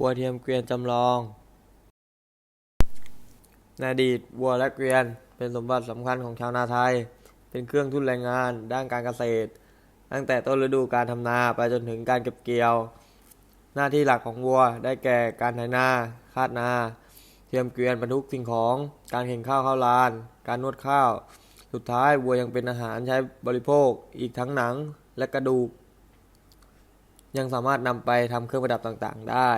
วัวเทียมเกวียนจำลองในอดีตวัวและเกวียนเป็นสมบัติสำคัญของชาวนาไทย เป็นเครื่องทุนแรงงานด้านการเกษตร ตั้งแต่ต้นฤดูการทำนาไปจนถึงการเก็บเกี่ยว หน้าที่หลักของวัวได้แก่การไถนา คาดนา เทียมเกวียนบรรทุกสิ่งของ การเข็นข้าวเข้าลาน การนวดข้าว สุดท้ายวัวยังเป็นอาหารใช้บริโภค อีกทั้งหนังและกระดูก ยังสามารถนำไปทำเครื่องประดับต่างๆ ได้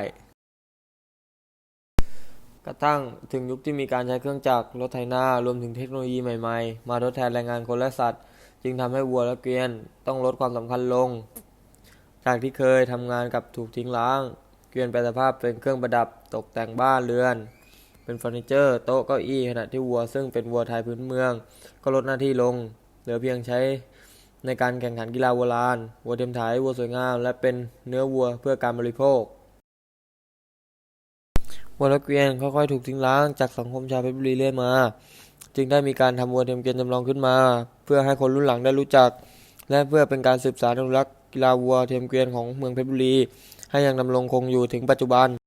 กระทั่งถึงยุคที่มีการใช้เครื่องจักรรถไถนารวมถึงเทคโนโลยีใหม่ๆ มาทดแทนแรงงานคนและสัตว์ จึงทำให้วัวและเกวียนต้องลดความสำคัญลง จากที่เคยทำงานกับถูกทิ้งร้าง เกวียนแปลสภาพเป็นเครื่องประดับตกแต่งบ้านเรือน เป็นเฟอร์นิเจอร์ โต๊ะเก้าอี้ขณะที่วัวซึ่งเป็นวัวไทยพื้นเมือง ก็ลดหน้าที่ลง เหลือเพียงใช้ในการแข่งขันกีฬาวัวลานวัวเทียมไถวัวสวยงาม และเป็นเนื้อวัวเพื่อการบริโภค วัวและเกวียนค่อยๆถูกทิ้งล้างจากสังคมชาวเพชรบุรีเรื่อยมา จึงได้มีการทำวัวเทียมเกวียนจำลองขึ้นมา เพื่อให้คนรุ่นหลังได้รู้จัก และเพื่อเป็นการสืบสานอนุรักษ์กีฬาวัวเทียมเกวียนของเมืองเพชรบุรี ให้ยังดำรงคงอยู่ถึงปัจจุบัน